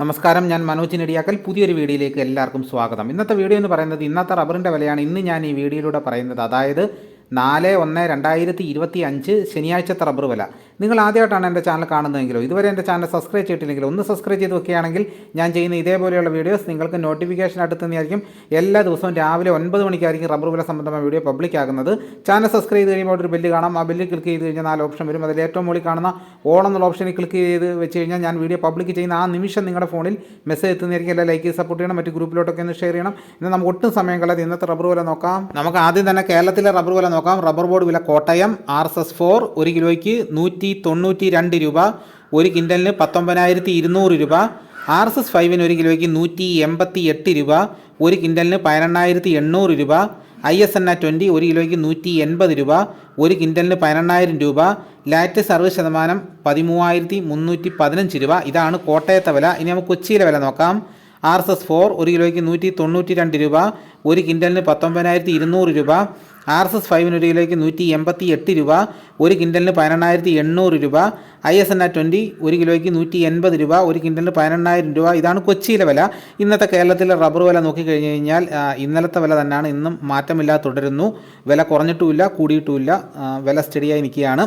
നമസ്കാരം ഞാൻ മനോജ് നെടിയാക്കൽ പുതിയൊരു വീഡിയോയിലേക്ക് എല്ലാവർക്കും സ്വാഗതം. ഇന്നത്തെ വീഡിയോ എന്ന് പറയുന്നത് ഇന്നത്തെ റബ്ബറിന്റെ വിലയാണ്. ഇന്ന് ഞാൻ ഈ വീഡിയോയിലൂടെ പറയുന്നത് അതായത് നാല് ഒന്ന് രണ്ടായിരത്തി ഇരുപത്തി അഞ്ച് ശനിയാഴ്ചത്തെ റബ്ബർ വില. നിങ്ങൾ ആദ്യമായിട്ടാണ് എന്റെ ചാനൽ കാണുന്നതെങ്കിലോ ഇതുവരെ എന്റെ ചാനൽ സബ്സ്ക്രൈബ് ചെയ്തിട്ടില്ലെങ്കിലോ ഒന്ന് സബ്സ്ക്രൈബ് ചെയ്ത് വെക്കുകയാണെങ്കിൽ ഞാൻ ചെയ്യുന്ന ഇതേപോലെയുള്ള വീഡിയോസ് നിങ്ങൾക്ക് നോട്ടിഫിക്കേഷൻ അടുത്തുനിന്നായിരിക്കും എല്ലാ ദിവസവും രാവിലെ ഒൻപത് മണിക്കായിരിക്കും റബ്ബർ വില സംബന്ധമായ വീഡിയോ പബ്ലിക് ആകുന്നത്. ചാനൽ സബ്സ്ക്രൈബ് ചെയ്ത് കഴിയുമ്പോൾ ഒരു ബില്ല് കാണാം. ആ ബില്ല് ക്ലിക്ക് ചെയ്ത് കഴിഞ്ഞാൽ നാല് ഓപ്ഷൻ വരും. അതിൽ ഏറ്റവും മുകളിൽ കാണുന്ന ഓൺ എന്നുള്ള ഓപ്ഷനിൽ ക്ലിക്ക് ചെയ്ത് വെച്ച് കഴിഞ്ഞാൽ ഞാൻ വീഡിയോ പബ്ലിക് ചെയ്യുന്ന ആ നിമിഷം നിങ്ങളുടെ ഫോണിൽ മെസ്സേജ് എത്തുന്നതായിരിക്കും. എല്ലാ ലൈക്ക് സപ്പോർട്ട് ചെയ്യണം. മറ്റ് ഗ്രൂപ്പിലോട്ടൊക്കെ ഒന്ന് ഷെയർ ചെയ്യണം. എന്നാൽ നമുക്ക് ഒട്ടും സമയം കളയാതെ ഇന്നത്തെ റബ്ബർ വില നോക്കാം. നമുക്ക് ആദ്യം തന്നെ കേരളത്തിലെ റബ്ബർ വില നോക്കാം റബ്ബർ ബോർഡ് വില Kottayam R S S four ഒരു കിലോയ്ക്ക് നൂറ്റി തൊണ്ണൂറ്റി രണ്ട് രൂപ. ഒരു കിൻഡലിന് പത്തൊമ്പതിനായിരത്തി ഇരുന്നൂറ് രൂപ. ആർ എസ് എസ് ഫൈവിന് ഒരു കിലോയ്ക്ക് നൂറ്റി എൺപത്തി എട്ട് രൂപ. ഒരു കിൻഡലിന് പതിനെണ്ണായിരത്തി എണ്ണൂറ് രൂപ. I S N R twenty ഒരു കിലോയ്ക്ക് നൂറ്റി എൺപത് രൂപ. ഒരു കിൻഡലിന് പതിനെണ്ണായിരം രൂപ. ലാറ്റ് സർവീസ് ശതമാനം പതിമൂവായിരത്തി മുന്നൂറ്റി പതിനഞ്ച് രൂപ. ഇതാണ് കോട്ടയത്തെ വില. ഇനി നമുക്ക് കൊച്ചിയിലെ വില നോക്കാം. ആർ എസ് എസ് ഫോർ ഒരു കിലോയ്ക്ക് നൂറ്റി തൊണ്ണൂറ്റി രണ്ട് രൂപ. ഒരു കിൻഡലിന് പത്തൊമ്പതിനായിരത്തി ഇരുന്നൂറ് രൂപ. ആർ എസ് എസ് ഫൈവിന് ഒരു കിലോയ്ക്ക് നൂറ്റി എൺപത്തി എട്ട് രൂപ ഒരു കിൻഡലിന് പതിനെണ്ണായിരത്തി എണ്ണൂറ് രൂപ I S N R twenty ഒരു കിലോയ്ക്ക് നൂറ്റി എൺപത് രൂപ ഒരു കിൻഡലിന് പതിനെണ്ണായിരം രൂപ. ഇതാണ് കൊച്ചിയിലെ വില. ഇന്നത്തെ കേരളത്തിലെ റബ്ബർ വില നോക്കിക്കഴിഞ്ഞ് കഴിഞ്ഞാൽ ഇന്നലത്തെ വില തന്നെയാണ് ഇന്നും മാറ്റമില്ലാതെ തുടരുന്നു. വില കുറഞ്ഞിട്ടുമില്ല കൂടിയിട്ടുമില്ല. വില സ്റ്റഡിയായി നിൽക്കുകയാണ്.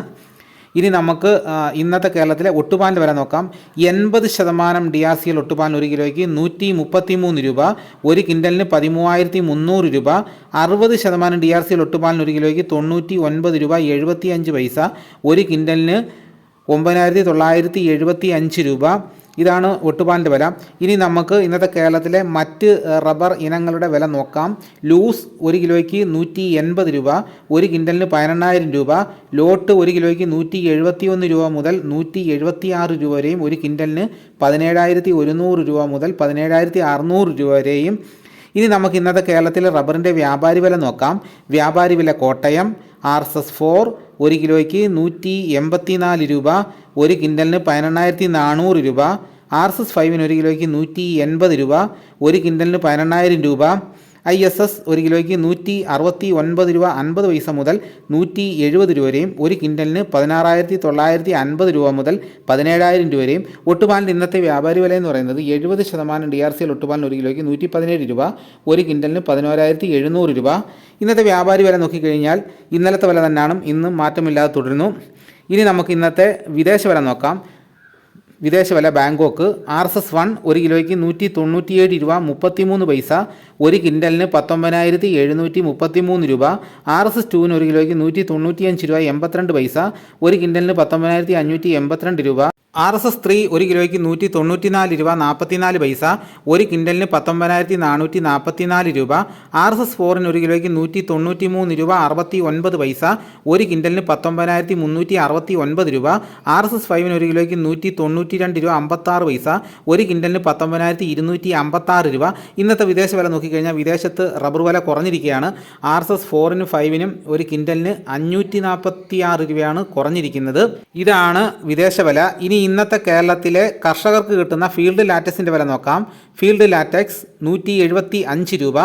ഇനി നമുക്ക് ഇന്നത്തെ കേരളത്തിലെ ഒട്ടുപാലിന്റെ വില നോക്കാം. എൺപത് ശതമാനം ഡി ആർ സി എൽ ഒട്ടുപാലിന് ഒരു കിലോയ്ക്ക് നൂറ്റി മുപ്പത്തി മൂന്ന് രൂപ ഒരു കിൻഡലിന് പതിമൂവായിരത്തി മുന്നൂറ് രൂപ അറുപത് ശതമാനം ഡി ആർ സി എൽ ഒട്ടുപാലിന് ഒരു കിലോയ്ക്ക് തൊണ്ണൂറ്റി ഒൻപത് രൂപ എഴുപത്തി അഞ്ച് പൈസ ഒരു കിൻഡലിന് ഒമ്പതിനായിരത്തി തൊള്ളായിരത്തി എഴുപത്തി അഞ്ച് രൂപ ഇതാണ് ഒട്ടുപാലിന്റെ വില. ഇനി നമുക്ക് ഇന്നത്തെ കേരളത്തിലെ മറ്റ് റബ്ബർ ഇനങ്ങളുടെ വില നോക്കാം. ലൂസ് ഒരു കിലോയ്ക്ക് നൂറ്റി എൺപത് രൂപ ഒരു കിൻഡലിന് പതിനെണ്ണായിരം രൂപ ലോട്ട് ഒരു കിലോയ്ക്ക് നൂറ്റി എഴുപത്തി ഒന്ന് രൂപ മുതൽ നൂറ്റി എഴുപത്തി ആറ് രൂപ വരെയും ഒരു കിൻഡലിന് പതിനേഴായിരത്തി ഒരുന്നൂറ് രൂപ മുതൽ പതിനേഴായിരത്തി അറുന്നൂറ് രൂപ വരെയും. ഇനി നമുക്ക് ഇന്നത്തെ കേരളത്തിലെ റബ്ബറിന്റെ വ്യാപാരി വില നോക്കാം. വ്യാപാരി വില Kottayam R S S four ഒരു കിലോയ്ക്ക് നൂറ്റി എൺപത്തി നാല് രൂപ ഒരു കിൻഡലിന് പതിനെണ്ണായിരത്തി നാനൂറ് രൂപ ആർ എസ് എസ് ഫൈവിന് ഒരു കിലോയ്ക്ക് നൂറ്റി എൺപത് രൂപ ഒരു കിൻഡലിന് പതിനെണ്ണായിരം രൂപ ഐ എസ് എസ് ഒരു കിലോയ്ക്ക് നൂറ്റി അറുപത്തി ഒൻപത് രൂപ അൻപത് പൈസ മുതൽ നൂറ്റി എഴുപത് രൂപ വരെയും ഒരു കിൻഡലിന് പതിനാറായിരത്തി തൊള്ളായിരത്തി അൻപത് രൂപ മുതൽ പതിനേഴായിരം രൂപ വരെയും ഒട്ടുപാലിന്റെ ഇന്നത്തെ വ്യാപാരി വില എന്ന് പറയുന്നത് എഴുപത് ശതമാനം ഡി ആർ സി എൽ ഒട്ടുപാലിന് ഒരു കിലോയ്ക്ക് നൂറ്റി പതിനേഴ് രൂപ ഒരു കിൻഡലിന് പതിനോരായിരത്തി എഴുന്നൂറ് രൂപ. ഇന്നത്തെ വ്യാപാരി വില നോക്കിക്കഴിഞ്ഞാൽ ഇന്നലത്തെ വില തന്നെയാണ് ഇന്നും മാറ്റമില്ലാതെ തുടരുന്നു. ഇനി നമുക്ക് ഇന്നത്തെ വിദേശ വില നോക്കാം. വിദേശ Bangkok R S S one ഒരു കിലോയ്ക്ക് നൂറ്റി തൊണ്ണൂറ്റിയേഴ് രൂപ മുപ്പത്തിമൂന്ന് പൈസ ഒരു കിൻഡലിന് പത്തൊമ്പതിനായിരത്തി എഴുന്നൂറ്റി മുപ്പത്തിമൂന്ന് രൂപ ആർ എസ് എസ് ടുവിന് ഒരു കിലോയ്ക്ക് നൂറ്റി തൊണ്ണൂറ്റിയഞ്ച് രൂപ എൺപത്തിരണ്ട് പൈസ ഒരു കിൻഡലിന് പത്തൊമ്പതിനായിരത്തി അഞ്ഞൂറ്റി എൺപത്തിരണ്ട് രൂപ ആർ എസ് എസ് ത്രീ ഒരു കിലോയ്ക്ക് നൂറ്റി തൊണ്ണൂറ്റിനാല് രൂപ നാൽപ്പത്തിനാല് പൈസ ഒരു കിൻഡലിന് പത്തൊമ്പതിനായിരത്തി നാനൂറ്റി നാൽപ്പത്തിനാല് രൂപ ആർ എസ് എസ് ഫോറിന് ഒരു കിലോയ്ക്ക് നൂറ്റി തൊണ്ണൂറ്റി മൂന്ന് രൂപ അറുപത്തി ഒൻപത് പൈസ ഒരു കിൻഡലിന് പത്തൊമ്പതിനായിരത്തി മുന്നൂറ്റി അറുപത്തി ഒൻപത് രൂപ ആർ എസ് എസ് ഫൈവിന് ഒരു കിലോയ്ക്ക് നൂറ്റി തൊണ്ണൂറ്റി രണ്ട് രൂപ അമ്പത്താറ് പൈസ ഒരു കിൻഡലിന് പത്തൊമ്പതിനായിരത്തി ഇരുന്നൂറ്റി അമ്പത്താറ് രൂപ. ഇന്നത്തെ വിദേശ വില നോക്കിക്കഴിഞ്ഞാൽ വിദേശത്ത് റബ്ബർ വില കുറഞ്ഞിരിക്കുകയാണ്. ആർ എസ് എസ് ഫോറിനും ഫൈവിനും ഒരു കിൻഡലിന് അഞ്ഞൂറ്റി നാൽപ്പത്തി ആറ് രൂപയാണ് കുറഞ്ഞിരിക്കുന്നത്. ഇതാണ് വിദേശ വില. ഇനി ഇന്നത്തെ കേരളത്തിലെ കർഷകർക്ക് കിട്ടുന്ന ഫീൽഡ് ലാറ്റക്സിന്റെ വില നോക്കാം. ഫീൽഡ് ലാറ്റക്സ് നൂറ്റി എഴുപത്തി അഞ്ച് രൂപ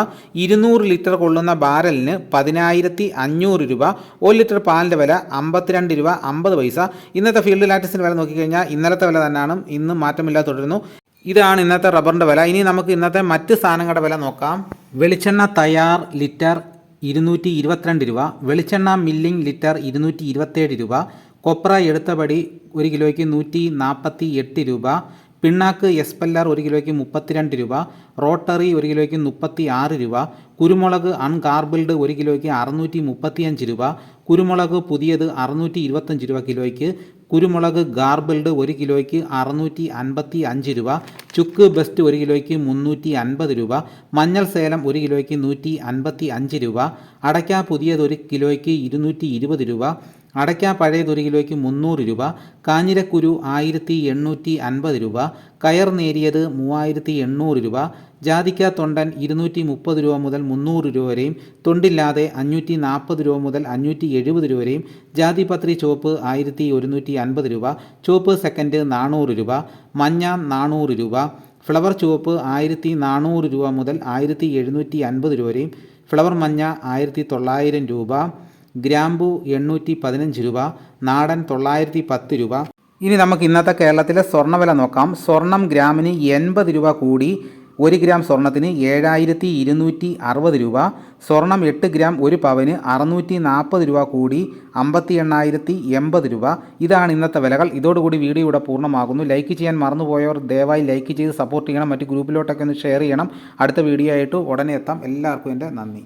ഇരുന്നൂറ് ലിറ്റർ കൊള്ളുന്ന ബാരലിന് പതിനായിരത്തി അഞ്ഞൂറ് രൂപ ഒരു ലിറ്റർ പാലിന്റെ വില അമ്പത്തിരണ്ട് രൂപ അമ്പത് പൈസ. ഇന്നത്തെ ഫീൽഡ് ലാറ്റക്സിന്റെ വില നോക്കിക്കഴിഞ്ഞാൽ ഇന്നലത്തെ വില തന്നെയാണ് ഇന്നും മാറ്റമില്ലാതെ തുടരുന്നു. ഇതാണ് ഇന്നത്തെ റബ്ബറിന്റെ വില. ഇനി നമുക്ക് ഇന്നത്തെ മറ്റ് സാധനങ്ങളുടെ വില നോക്കാം. വെളിച്ചെണ്ണ തയ്യാർ ലിറ്റർ ഇരുന്നൂറ്റി ഇരുപത്തിരണ്ട് രൂപ വെളിച്ചെണ്ണ മില്ലിംഗ് ലിറ്റർ ഇരുന്നൂറ്റി ഇരുപത്തേഴ് രൂപ കൊപ്ര എടുത്തപടി ഒരു കിലോയ്ക്ക് നൂറ്റി നാൽപ്പത്തി എട്ട് രൂപ പിണ്ണാക്ക് എസ്പെല്ലർ ഒരു കിലോയ്ക്ക് മുപ്പത്തിരണ്ട് രൂപ റോട്ടറി ഒരു കിലോയ്ക്ക് മുപ്പത്തി ആറ് രൂപ കുരുമുളക് അൺകാർബിൾഡ് ഒരു കിലോയ്ക്ക് അറുന്നൂറ്റി മുപ്പത്തിയഞ്ച് രൂപ കുരുമുളക് പുതിയത് അറുന്നൂറ്റി ഇരുപത്തഞ്ച് രൂപ കിലോയ്ക്ക് കുരുമുളക് ഗാർബിൾഡ് ഒരു കിലോയ്ക്ക് അറുന്നൂറ്റി അൻപത്തി അഞ്ച് രൂപ ചുക്ക് ബെസ്റ്റ് ഒരു കിലോയ്ക്ക് മുന്നൂറ്റി അൻപത് രൂപ മഞ്ഞൾ സേലം ഒരു കിലോയ്ക്ക് നൂറ്റി അൻപത്തി അഞ്ച് രൂപ അടയ്ക്ക പുതിയത് ഒരു കിലോയ്ക്ക് ഇരുന്നൂറ്റി ഇരുപത് രൂപ അടയ്ക്ക പഴയത് ഒരു കിലോയ്ക്ക് മുന്നൂറ് രൂപ കാഞ്ഞിരക്കുരു ആയിരത്തി എണ്ണൂറ്റി അൻപത് രൂപ കയർ നേരിയത് മൂവായിരത്തി എണ്ണൂറ് രൂപ ജാതിക്ക തൊണ്ടൻ ഇരുന്നൂറ്റി മുപ്പത് രൂപ മുതൽ മുന്നൂറ് രൂപ വരെയും തൊണ്ടില്ലാതെ അഞ്ഞൂറ്റി നാൽപ്പത് രൂപ മുതൽ അഞ്ഞൂറ്റി എഴുപത് രൂപ വരെയും ജാതിപത്രി ചുവപ്പ് ആയിരത്തി ഒരുന്നൂറ്റി അൻപത് രൂപ ചുവപ്പ് സെക്കൻഡ് നാനൂറ് രൂപ മഞ്ഞ നാനൂറ് രൂപ. ഫ്ലവർ ചുവപ്പ് ആയിരത്തി നാനൂറ് രൂപ മുതൽ ആയിരത്തി എഴുന്നൂറ്റി അൻപത് രൂപ വരെയും. ഫ്ലവർ മഞ്ഞ ആയിരത്തി തൊള്ളായിരം രൂപ. ഗ്രാമ്പു എണ്ണൂറ്റി പതിനഞ്ച് രൂപ. നാടൻ തൊള്ളായിരത്തി പത്ത് രൂപ. ഇനി നമുക്ക് ഇന്നത്തെ കേരളത്തിലെ സ്വർണവില നോക്കാം. സ്വർണം ഗ്രാമിന് എൺപത് രൂപ കൂടി. ഒരു ഗ്രാം സ്വർണത്തിന് ഏഴായിരത്തി ഇരുന്നൂറ്റി അറുപത് രൂപ സ്വർണം എട്ട് ഗ്രാം ഒരു പവന് അറുന്നൂറ്റി നാൽപ്പത് രൂപ കൂടി അമ്പത്തി എണ്ണായിരത്തി എൺപത് രൂപ. ഇതാണ് ഇന്നത്തെ വിലകൾ. ഇതോടുകൂടി വീഡിയോ ഇവിടെ പൂർണമാകുന്നു. ലൈക്ക് ചെയ്യാൻ മറന്നുപോയവർ ദയവായി ലൈക്ക് ചെയ്ത് സപ്പോർട്ട് ചെയ്യണം. മറ്റ് ഗ്രൂപ്പിലോട്ടൊക്കെ ഒന്ന് ഷെയർ ചെയ്യണം. അടുത്ത വീഡിയോ ആയിട്ട് ഉടനെ എത്താം. എല്ലാവർക്കും എന്റെ നന്ദി.